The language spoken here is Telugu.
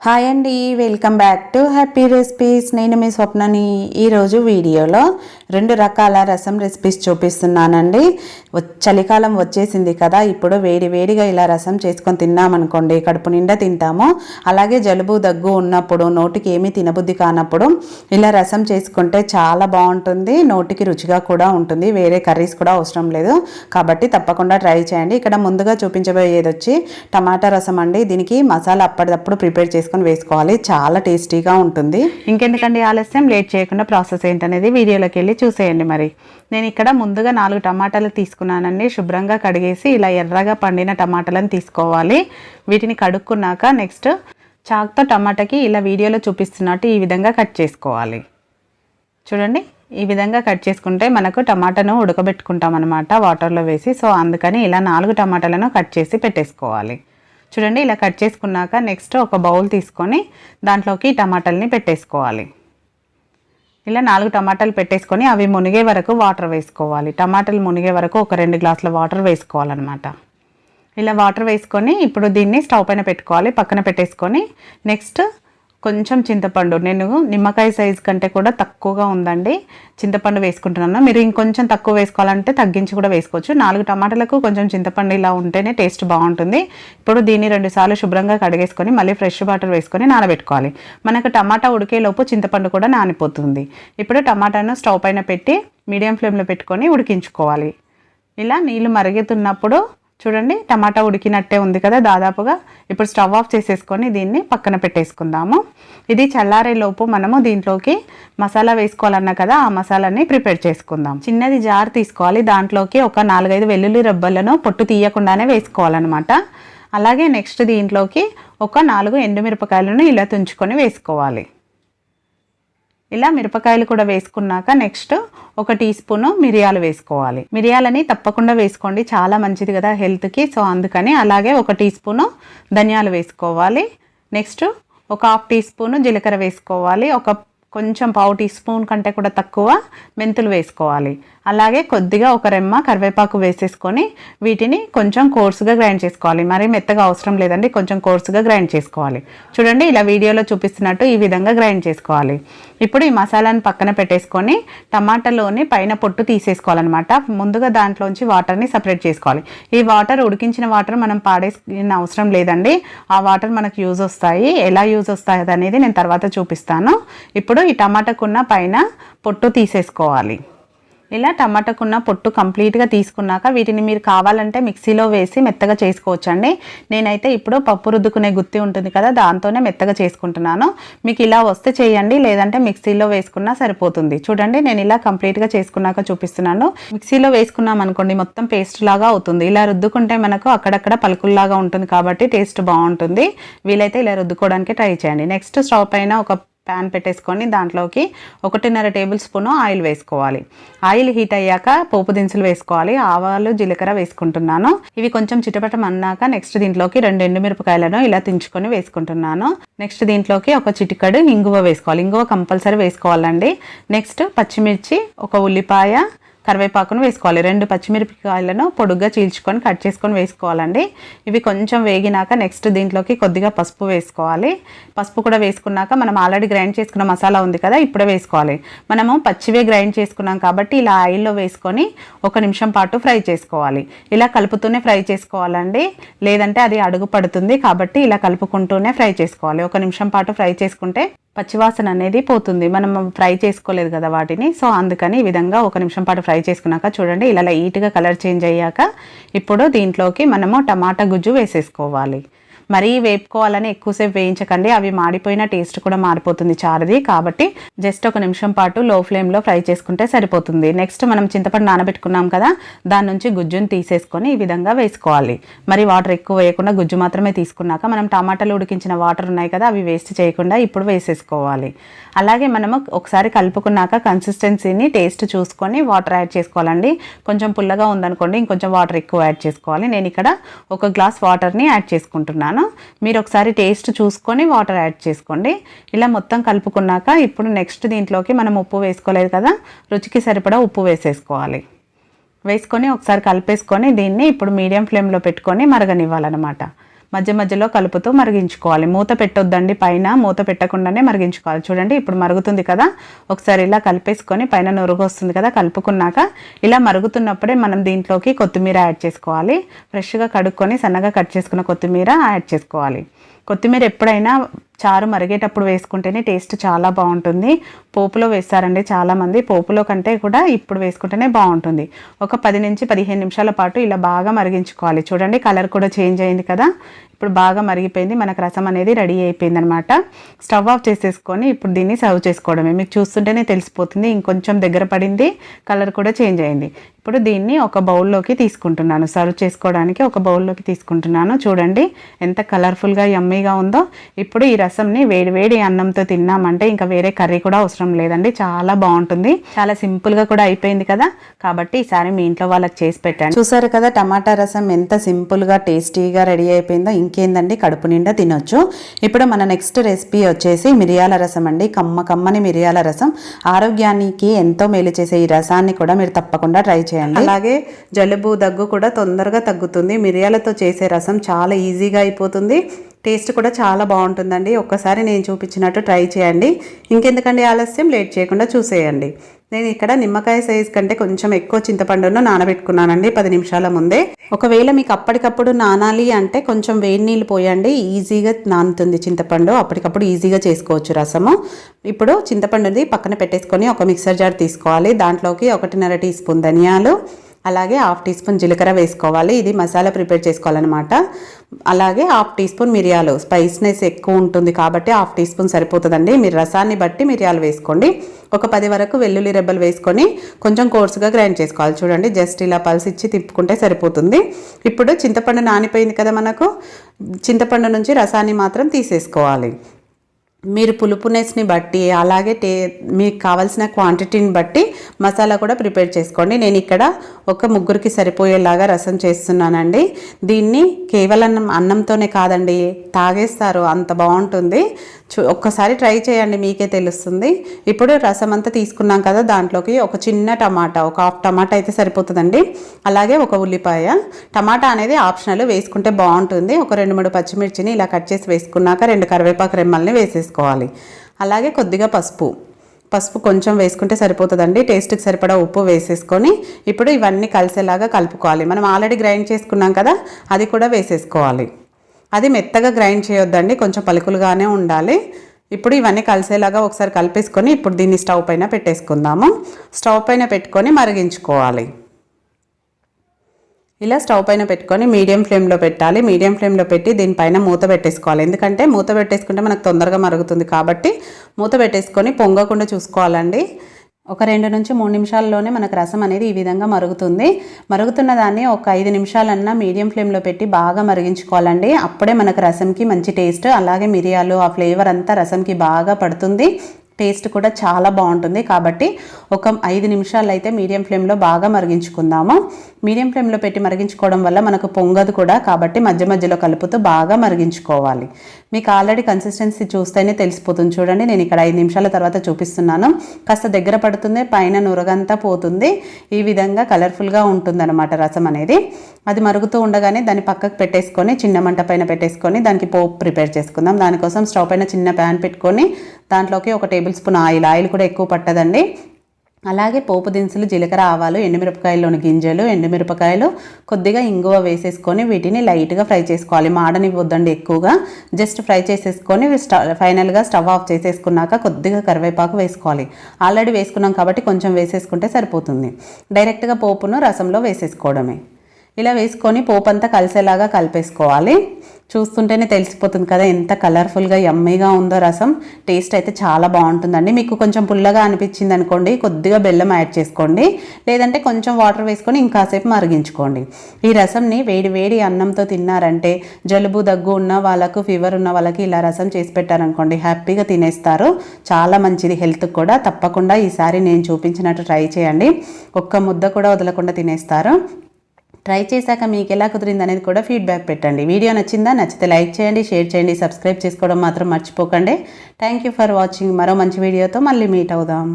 హాయ్ అండి welcome back to happy recipes నేను మీ స్వప్నని ఈరోజు వీడియోలో రెండు రకాల రసం రెసిపీస్ చూపిస్తున్నానండి. వ- చలికాలం వచ్చేసింది కదా ఇప్పుడు వేడి వేడిగా ఇలా రసం చేసుకొని తిన్నామనుకోండి కడుపు నిండా తింటాము. అలాగే జలుబు దగ్గు ఉన్నప్పుడు నోటికి ఏమీ తినబుద్ధి కానప్పుడు ఇలా రసం చేసుకుంటే చాలా బాగుంటుంది నోటికి రుచిగా కూడా ఉంటుంది వేరే కర్రీస్ కూడా అవసరం లేదు. కాబట్టి తప్పకుండా ట్రై చేయండి. ఇక్కడ ముందుగా చూపించబోయేది వచ్చి టమాటా రసం అండి. దీనికి మసాలా అప్పటిదప్పుడు ప్రిపేర్ చేసుకొని వేసుకోవాలి. చాలా టేస్టీగా ఉంటుంది. ఇంకెందుకండి ఆలస్యం? లేట్ చేయకుండా ప్రాసెస్ ఏంటనేది వీడియోలోకి వెళ్ళి చూసేయండి మరి. నేను ఇక్కడ ముందుగా నాలుగు టమాటాలు తీసుకున్నానండి. శుభ్రంగా కడిగేసి ఇలా ఎర్రగా పండిన టమాటాలను తీసుకోవాలి. వీటిని కడుక్కున్నాక నెక్స్ట్ చాక్తో టమాటాకి ఇలా వీడియోలో చూపిస్తున్నట్టు ఈ విధంగా కట్ చేసుకోవాలి. చూడండి ఈ విధంగా కట్ చేసుకుంటే మనకు టమాటాను ఉడకబెట్టుకుంటాం అనమాట వాటర్లో వేసి. సో అందుకని ఇలా నాలుగు టమాటాలను కట్ చేసి పెట్టేసుకోవాలి. చూడండి ఇలా కట్ చేసుకున్నాక నెక్స్ట్ ఒక బౌల్ తీసుకొని దాంట్లోకి టమాటాలని పెట్టేసుకోవాలి. ఇలా నాలుగు టమాటాలు పెట్టేసుకొని అవి మునిగే వరకు వాటర్ వేసుకోవాలి. టమాటాలు మునిగే వరకు ఒక రెండు గ్లాసుల వాటర్ వేసుకోవాలన్నమాట. ఇలా వాటర్ వేసుకొని ఇప్పుడు దీన్ని స్టవ్ పైన పెట్టుకోవాలి. పక్కన పెట్టేసుకొని నెక్స్ట్ కొంచెం చింతపండు. నేను నిమ్మకాయ సైజ్ కంటే కూడా తక్కువగా ఉందండి. చింతపండు వేసుకుంటున్నాను. మీరు ఇంకొంచెం తక్కువ వేసుకోవాలంటే తగ్గించి కూడా వేసుకోవచ్చు. నాలుగు టమాటాలకు కొంచెం చింతపండు ఇలా ఉంటేనే టేస్ట్ బాగుంటుంది. ఇప్పుడు దీన్ని రెండు సార్లు శుభ్రంగా కడిగేసుకొని మళ్ళీ ఫ్రెష్ వాటర్ వేసుకొని నానబెట్టుకోవాలి. మనకు టమాటా ఉడికేలోపు చింతపండు కూడా నానిపోతుంది. ఇప్పుడు టమాటాను స్టవ్ పైన పెట్టి మీడియం ఫ్లేమ్లో పెట్టుకొని ఉడికించుకోవాలి. ఇలా నీళ్ళు మరుగుతున్నప్పుడు చూడండి టమాటా ఉడికినట్టే ఉంది కదా దాదాపుగా. ఇప్పుడు స్టవ్ ఆఫ్ చేసేసుకొని దీన్ని పక్కన పెట్టేసుకుందాము. ఇది చల్లారే లోపు మనము దీంట్లోకి మసాలా వేసుకోవాలన్నా కదా ఆ మసాలాని ప్రిపేర్ చేసుకుందాం. చిన్నది జార్ తీసుకోవాలి. దాంట్లోకి ఒక నాలుగైదు వెల్లుల్లి రెబ్బలను పొట్టు తీయకుండానే వేసుకోవాలన్నమాట. అలాగే నెక్స్ట్ దీంట్లోకి ఒక నాలుగు ఎండుమిరపకాయలను ఇలా తుంచుకొని వేసుకోవాలి. ఇలా మిరపకాయలు కూడా వేసుకున్నాక నెక్స్ట్ ఒక టీ స్పూను మిరియాలు వేసుకోవాలి. మిరియాలని తప్పకుండా వేసుకోండి. చాలా మంచిది కదా హెల్త్కి. సో అందుకని అలాగే ఒక టీ స్పూను ధనియాలు వేసుకోవాలి. నెక్స్ట్ ఒక హాఫ్ టీ స్పూను జీలకర్ర వేసుకోవాలి. ఒక కొంచెం పావు టీ స్పూన్ కంటే కూడా తక్కువ మెంతులు వేసుకోవాలి. అలాగే కొద్దిగా ఒక రెమ్మ కరివేపాకు వేసేసుకొని వీటిని కొంచెం కోర్సుగా గ్రైండ్ చేసుకోవాలి. మరి మెత్తగా అవసరం లేదండి. కొంచెం కోర్సుగా గ్రైండ్ చేసుకోవాలి. చూడండి ఇలా వీడియోలో చూపిస్తున్నట్టు ఈ విధంగా గ్రైండ్ చేసుకోవాలి. ఇప్పుడు ఈ మసాలాను పక్కన పెట్టేసుకొని టమాటాలోని పైన పొట్టు తీసేసుకోవాలన్నమాట. ముందుగా దాంట్లోంచి వాటర్ని సపరేట్ చేసుకోవాలి. ఈ వాటర్ ఉడికించిన వాటర్ మనం పాడేసిన అవసరం లేదండి. ఆ వాటర్ మనకు యూజ్ వస్తాయి. ఎలా యూజ్ వస్తాయి అనేది నేను తర్వాత చూపిస్తాను. ఇప్పుడు ఈ టమాటాకున్న పైన పొట్టు తీసేసుకోవాలి. ఇలా టమాటాకున్న పొట్టు కంప్లీట్గా తీసుకున్నాక వీటిని మీరు కావాలంటే మిక్సీలో వేసి మెత్తగా చేసుకోవచ్చండి. నేనైతే ఇప్పుడు పప్పు రుద్దుకునే గుత్తి ఉంటుంది కదా దాంతోనే మెత్తగా చేసుకుంటున్నాను. మీకు ఇలా వస్తే చేయండి లేదంటే మిక్సీలో వేసుకున్నా సరిపోతుంది. చూడండి నేను ఇలా కంప్లీట్గా చేసుకున్నాక చూపిస్తున్నాను. మిక్సీలో వేసుకున్నాం అనుకోండి మొత్తం పేస్ట్ లాగా అవుతుంది. ఇలా రుద్దుకుంటే మనకు అక్కడక్కడ పలుకుల్లాగా ఉంటుంది కాబట్టి టేస్ట్ బాగుంటుంది. వీలైతే ఇలా రుద్దుకోవడానికి ట్రై చేయండి. నెక్స్ట్ స్టవ్ పైన ఒక ప్యాన్ పెట్టేసుకొని దాంట్లోకి ఒకటిన్నర టేబుల్ స్పూన్ ఆయిల్ వేసుకోవాలి. ఆయిల్ హీట్ అయ్యాక పోపు దినుసులు వేసుకోవాలి. ఆవాలు జీలకర్ర వేసుకుంటున్నాను. ఇవి కొంచెం చిటపటం అన్నాక నెక్స్ట్ దీంట్లోకి రెండు ఎండుమిరపకాయలను ఇలా తించుకొని వేసుకుంటున్నాను. నెక్స్ట్ దీంట్లోకి ఒక చిటికడు ఇంగువ వేసుకోవాలి. ఇంగువ కంపల్సరీ వేసుకోవాలండి. నెక్స్ట్ పచ్చిమిర్చి ఒక ఉల్లిపాయ కరివేపాకును వేసుకోవాలి. రెండు పచ్చిమిరపకాయలను పొడుగ్గా చీల్చుకొని కట్ చేసుకొని వేసుకోవాలండి. ఇవి కొంచెం వేగినాక నెక్స్ట్ దీంట్లోకి కొద్దిగా పసుపు వేసుకోవాలి. పసుపు కూడా వేసుకున్నాక మనం ఆల్రెడీ గ్రైండ్ చేసుకున్న మసాలా ఉంది కదా ఇప్పుడే వేసుకోవాలి. మనము పచ్చివే గ్రైండ్ చేసుకున్నాం కాబట్టి ఇలా ఆయిల్లో వేసుకొని ఒక నిమిషం పాటు ఫ్రై చేసుకోవాలి. ఇలా కలుపుతూనే ఫ్రై చేసుకోవాలండి. లేదంటే అది అడుగు పడుతుంది కాబట్టి ఇలా కలుపుకుంటూనే ఫ్రై చేసుకోవాలి. ఒక నిమిషం పాటు ఫ్రై చేసుకుంటే పచ్చివాసన అనేది పోతుంది. మనం ఫ్రై చేసుకోలేదు కదా వాటిని సో అందుకని ఈ విధంగా ఒక నిమిషం పాటు ఫ్రై చేసుకున్నాక చూడండి ఇలా లైట్గా కలర్ చేంజ్ అయ్యాక ఇప్పుడు దీంట్లోకి మనము టమాటా గుజ్జు వేసేసుకోవాలి. మరీ వేపుకోవాలని ఎక్కువసేపు వేయించకండి. అవి మాడిపోయిన టేస్ట్ కూడా మారిపోతుంది చారది. కాబట్టి జస్ట్ ఒక నిమిషం పాటు లో ఫ్లేమ్లో ఫ్రై చేసుకుంటే సరిపోతుంది. నెక్స్ట్ మనం చింతపండు నానబెట్టుకున్నాం కదా దాని నుంచి గుజ్జుని తీసేసుకొని ఈ విధంగా వేసుకోవాలి. మరి వాటర్ ఎక్కువ వేయకుండా గుజ్జు మాత్రమే తీసుకున్నాక మనం టమాటాలు ఉడికించిన వాటర్ ఉన్నాయి కదా అవి వేస్ట్ చేయకుండా ఇప్పుడు వేసేసుకోవాలి. అలాగే మనము ఒకసారి కలుపుకున్నాక కన్సిస్టెన్సీని టేస్ట్ చూసుకొని వాటర్ యాడ్ చేసుకోవాలండి. కొంచెం పుల్లగా ఉందనుకోండి ఇంకొంచెం వాటర్ ఎక్కువ యాడ్ చేసుకోవాలి. నేను ఇక్కడ ఒక గ్లాస్ వాటర్ని యాడ్ చేసుకుంటున్నాను. మీరు ఒకసారి టేస్ట్ చూసుకొని వాటర్ యాడ్ చేసుకోండి. ఇలా మొత్తం కలుపుకున్నాక ఇప్పుడు నెక్స్ట్ దీంట్లోకి మనం ఉప్పు వేసుకోలేదు కదా రుచికి సరిపడా ఉప్పు వేసేసుకోవాలి. వేసుకొని ఒకసారి కలిపేసుకొని దీన్ని ఇప్పుడు మీడియం ఫ్లేమ్లో పెట్టుకొని మరగనివ్వాలన్నమాట. మధ్య మధ్యలో కలుపుతూ మరిగించుకోవాలి. మూత పెట్టొద్దండి పైన మూత పెట్టకుండానే మరిగించుకోవాలి. చూడండి ఇప్పుడు మరుగుతుంది కదా. ఒకసారి ఇలా కలిపేసుకొని పైన నురుగు వస్తుంది కదా కలుపుకున్నాక ఇలా మరుగుతున్నప్పుడే మనం దీంట్లోకి కొత్తిమీర యాడ్ చేసుకోవాలి. ఫ్రెష్గా కడుక్కొని సన్నగా కట్ చేసుకున్న కొత్తిమీర యాడ్ చేసుకోవాలి. కొత్తిమీర ఎప్పుడైనా చారు మరిగేటప్పుడు వేసుకుంటేనే టేస్ట్ చాలా బాగుంటుంది. పోపులో వేస్తారండి చాలామంది. పోపులో కంటే కూడా ఇప్పుడు వేసుకుంటేనే బాగుంటుంది. ఒక పది నుంచి పదిహేను నిమిషాల పాటు ఇలా బాగా మరిగించుకోవాలి. చూడండి కలర్ కూడా చేంజ్ అయింది కదా. ఇప్పుడు బాగా మరిగిపోయింది. మనకు రసం అనేది రెడీ అయిపోయింది అనమాట స్టవ్ ఆఫ్ చేసేసుకొని ఇప్పుడు దీన్ని సర్వ్ చేసుకోవడమే. మీకు చూస్తుంటేనే తెలిసిపోతుంది. ఇంకొంచెం దగ్గర పడింది. కలర్ కూడా చేంజ్ అయింది. ఇప్పుడు దీన్ని ఒక బౌల్లోకి తీసుకుంటున్నాను. సర్వ్ చేసుకోవడానికి ఒక బౌల్లోకి తీసుకుంటున్నాను. చూడండి ఎంత కలర్ఫుల్గా యమ్మీగా ఉందో. ఇప్పుడు ఈ రసంని వేడి వేడి అన్నంతో తిన్నామంటే ఇంకా వేరే కర్రీ కూడా అవసరం లేదండి. చాలా బాగుంటుంది. చాలా సింపుల్గా కూడా అయిపోయింది కదా. కాబట్టి ఈసారి మీ ఇంట్లో వాళ్ళకి చేసి పెట్టాను చూసారు కదా టమాటా రసం ఎంత సింపుల్గా టేస్టీగా రెడీ అయిపోయిందో. ఇంకేందండి? కడుపు నిండా తినొచ్చు. ఇప్పుడు మన నెక్స్ట్ రెసిపీ వచ్చేసి మిరియాల రసం అండి. కమ్మ కమ్మని మిరియాల రసం. ఆరోగ్యానికి ఎంతో మేలు చేసే ఈ రసాన్ని కూడా మీరు తప్పకుండా ట్రై చేయండి. అలాగే జలుబు దగ్గు కూడా తొందరగా తగ్గుతుంది. మిరియాలతో చేసే రసం చాలా ఈజీగా అయిపోతుంది. టేస్ట్ కూడా చాలా బాగుంటుందండి. ఒక్కసారి నేను చూపించినట్టు ట్రై చేయండి. ఇంకెందుకండి ఆలస్యం? లేట్ చేయకుండా చూసేయండి. నేను ఇక్కడ నిమ్మకాయ సైజ్ కంటే కొంచెం ఎక్కువ చింతపండును నానబెట్టుకున్నానండి పది నిమిషాల ముందే. ఒకవేళ మీకు అప్పటికప్పుడు నానాలి అంటే కొంచెం వేడి నీళ్ళు పోయండి. ఈజీగా నానుతుంది చింతపండు. అప్పటికప్పుడు ఈజీగా చేసుకోవచ్చు రసము. ఇప్పుడు చింతపండుది పక్కన పెట్టేసుకొని ఒక మిక్సర్ జార్ తీసుకోవాలి. దాంట్లోకి ఒకటిన్నర టీ స్పూన్ ధనియాలు అలాగే హాఫ్ టీ స్పూన్ జీలకర్ర వేసుకోవాలి. ఇది మసాలా ప్రిపేర్ చేసుకోవాలన్నమాట. అలాగే హాఫ్ టీ స్పూన్ మిరియాలు. స్పైస్నెస్ ఎక్కువ ఉంటుంది కాబట్టి హాఫ్ టీ స్పూన్ సరిపోతుందండి. మీరు రసాన్ని బట్టి మిరియాలు వేసుకోండి. ఒక పది వరకు వెల్లుల్లి రెబ్బలు వేసుకొని కొంచెం కోర్సుగా గ్రైండ్ చేసుకోవాలి. చూడండి జస్ట్ ఇలా పల్స్ ఇచ్చి తిప్పుకుంటే సరిపోతుంది. ఇప్పుడు చింతపండు నానిపోయింది కదా మనకు. చింతపండు నుంచి రసాన్ని మాత్రం తీసేసుకోవాలి. మీరు పులుపునెస్ని బట్టి అలాగే టే మీకు కావాల్సిన క్వాంటిటీని బట్టి మసాలా కూడా ప్రిపేర్ చేసుకోండి. నేను ఇక్కడ ఒక ముగ్గురికి సరిపోయేలాగా రసం చేస్తున్నానండి. దీన్ని కేవలం అన్నంతోనే కాదండి తాగేస్తారు అంత బాగుంటుంది. చూ ఒక్కసారి ట్రై చేయండి మీకే తెలుస్తుంది. ఇప్పుడు రసం అంతా తీసుకున్నాం కదా దాంట్లోకి ఒక చిన్న టమాటా ఒక హాఫ్ టమాటా అయితే సరిపోతుందండి. అలాగే ఒక ఉల్లిపాయ. టమాటా అనేది ఆప్షనల్ వేసుకుంటే బాగుంటుంది. ఒక రెండు మూడు పచ్చిమిర్చిని ఇలా కట్ చేసి వేసుకున్నాక రెండు కరివేపాకు రెమ్మల్ని వేసేస్తాను వేసేసుకోవాలి అలాగే కొద్దిగా పసుపు. పసుపు కొంచెం వేసుకుంటే సరిపోతుందండి. టేస్ట్కి సరిపడా ఉప్పు వేసేసుకొని ఇప్పుడు ఇవన్నీ కలిసేలాగా కలుపుకోవాలి. మనం ఆల్రెడీ గ్రైండ్ చేసుకున్నాం కదా అది కూడా వేసేసుకోవాలి. అది మెత్తగా గ్రైండ్ చేయొద్దండి కొంచెం పలుకులుగానే ఉండాలి. ఇప్పుడు ఇవన్నీ కలిసేలాగా ఒకసారి కలిపేసుకొని ఇప్పుడు దీన్ని స్టవ్ పైన పెట్టేసుకుందాము. స్టవ్ పైన పెట్టుకొని మరిగించుకోవాలి. ఇలా స్టవ్ పైన పెట్టుకొని మీడియం ఫ్లేమ్లో పెట్టాలి. మీడియం ఫ్లేమ్లో పెట్టి దీనిపైన మూత పెట్టేసుకోవాలి. ఎందుకంటే మూత పెట్టేసుకుంటే మనకు తొందరగా మరుగుతుంది కాబట్టి మూత పెట్టేసుకొని పొంగకుండా చూసుకోవాలండి. ఒక రెండు నుంచి మూడు నిమిషాల్లోనే మనకు రసం అనేది ఈ విధంగా మరుగుతుంది. మరుగుతున్న దాన్ని ఒక ఐదు నిమిషాలన్నా మీడియం ఫ్లేమ్లో పెట్టి బాగా మరిగించుకోవాలండి. అప్పుడే మనకు రసంకి మంచి టేస్ట్ అలాగే మిరియాలు ఆ ఫ్లేవర్ అంతా రసంకి బాగా పడుతుంది. టేస్ట్ కూడా చాలా బాగుంటుంది. కాబట్టి ఒక ఐదు నిమిషాలు అయితే మీడియం ఫ్లేమ్లో బాగా మరిగించుకుందాము. మీడియం ఫ్లేమ్లో పెట్టి మరిగించుకోవడం వల్ల మనకు పొంగదు కూడా. కాబట్టి మధ్య మధ్యలో కలుపుతూ బాగా మరిగించుకోవాలి. మీకు ఆల్రెడీ కన్సిస్టెన్సీ చూస్తేనే తెలిసిపోతుంది. చూడండి నేను ఇక్కడ ఐదు నిమిషాల తర్వాత చూపిస్తున్నాను. కాస్త దగ్గర పడుతుంది పైన నురగంతా పోతుంది. ఈ విధంగా కలర్ఫుల్గా ఉంటుందన్నమాట రసం అనేది. అది మరుగుతూ ఉండగానే దాన్ని పక్కకు పెట్టేసుకొని చిన్న మంట పైన పెట్టేసుకొని దానికి పోపు ప్రిపేర్ చేసుకుందాం. దానికోసం స్టవ్ పైన చిన్న ప్యాన్ పెట్టుకొని దాంట్లోకి ఒక టేబుల్ స్పూన్ ఆయిల్. ఆయిల్ కూడా ఎక్కువ పట్టదండి. అలాగే పోపు దినుసులు జీలకర్ర ఆవాలు ఎండుమిరపకాయల్లోని గింజలు ఎండుమిరపకాయలు కొద్దిగా ఇంగువ వేసేసుకొని వీటిని లైట్గా ఫ్రై చేసుకోవాలి. మాడనివ్వద్దండి ఎక్కువగా. జస్ట్ ఫ్రై చేసేసుకొని ఫైనల్గా స్టవ్ ఆఫ్ చేసేసుకున్నాక కొద్దిగా కరివేపాకు వేసుకోవాలి. ఆల్రెడీ వేసుకున్నాం కాబట్టి కొంచెం వేసేసుకుంటే సరిపోతుంది. డైరెక్ట్గా పోపును రసంలో వేసేసుకోవడమే. ఇలా వేసుకొని పోపు అంతా కలిసేలాగా కలిపేసుకోవాలి. చూస్తుంటేనే తెలిసిపోతుంది కదా ఎంత కలర్ఫుల్గా యమ్మీగా ఉందో రసం. టేస్ట్ అయితే చాలా బాగుంటుందండి. మీకు కొంచెం పుల్లగా అనిపించింది అనుకోండి కొద్దిగా బెల్లం యాడ్ చేసుకోండి. లేదంటే కొంచెం వాటర్ వేసుకొని ఇంకాసేపు మరిగించుకోండి. ఈ రసంని వేడి వేడి అన్నంతో తిన్నారంటే జలుబు దగ్గు ఉన్న వాళ్ళకు ఫీవర్ ఉన్న వాళ్ళకి ఇలా రసం చేసి పెట్టారనుకోండి హ్యాపీగా తినేస్తారు. చాలా మంచిది హెల్త్కి కూడా. తప్పకుండా ఈసారి నేను చూపించినట్టు ట్రై చేయండి. ఒక్క ముద్ద కూడా వదలకుండా తినేస్తారు. ట్రై చేశాక మీకు ఎలా కుదిరింది అనేది కూడా ఫీడ్బ్యాక్ పెట్టండి. వీడియో నచ్చిందా నచ్చితే లైక్ చేయండి షేర్ చేయండి సబ్స్క్రైబ్ చేసుకోవడం మాత్రం మర్చిపోకండి. థ్యాంక్ యూ ఫర్ వాచింగ్ మరో మంచి వీడియోతో మళ్ళీ మీట్ అవుదాం.